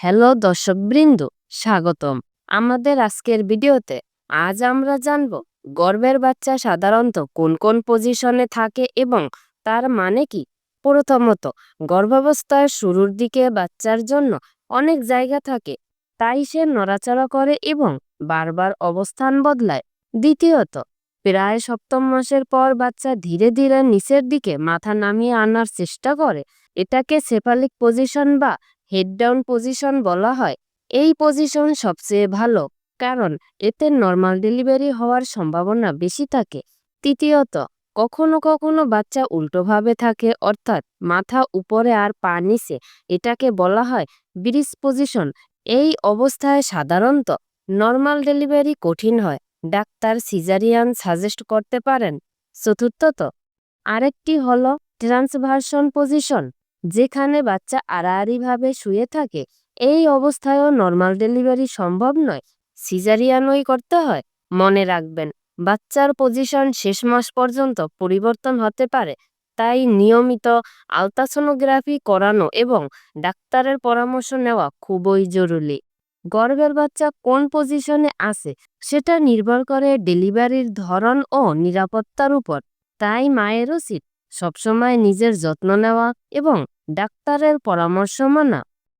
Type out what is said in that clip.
Hello দর্শকবৃন্দ স্বাগতম। আমাদের আজকের ভিডিওতে আজ আমরা জানব গর্ভের বাচ্চা সাধারণত কোন কোন পজিশনে থাকে এবং তার মানে কি? প্রথমত, গর্ভাবস্থার শুরুর দিকে বাচ্চার জন্য অনেক জায়গা থাকে, তাই সে নড়াচড়া করে এবং বারবার অবস্থান বদলায়। দ্বিতীয়ত, প্রায় সপ্তম মাসের পর বাচ্চা ধীরে ধীরে নিচের দিকে মাথা নামিয়ে আনার চেষ্টা করে। এটাকে সেফালিক পজিশন বা হেড ডাউন পজিশন বলা হয়। এই পজিশন সবচেয়ে ভালো, কারণ এতে নর্মাল ডেলিভারি হওয়ার সম্ভাবনা বেশি থাকে। তৃতীয়ত, কখনো কখনো বাচ্চা উল্টোভাবে থাকে, অর্থাৎ মাথা উপরে আর পা নিচে, এটাকে বলা হয় ব্রিজ পজিশন এই অবস্থায় সাধারণত নর্মাল ডেলিভারি কঠিন হয়, ডাক্তার সিজারিয়ান সাজেস্ট করতে পারেন। চতুর্থত, আরেকটি হল ট্রান্সভার্সন পজিশন যেখানে বাচ্চা আড়াআড়িভাবে শুয়ে থাকে, এই অবস্থায়ও নর্মাল ডেলিভারি সম্ভব নয়। সিজারিয়ানই করতে হয়, মনে রাখবেন। বাচ্চার পজিশন শেষ মাস পর্যন্ত পরিবর্তন হতে পারে, তাই নিয়মিত আলট্রাসোনোগ্রাফি করানো এবং ডাক্তারের পরামর্শ নেওয়া খুবই জরুরি। গর্ভের বাচ্চা কোন পজিশনে আছে, সেটা নির্ভর করে ডেলিভারির ধরন ও নিরাপত্তার উপর, তাই মায়ের উচিত সবসময় নিজের যত্ন নেওয়া এবং ডাক্তারের পরামর্শ মানা।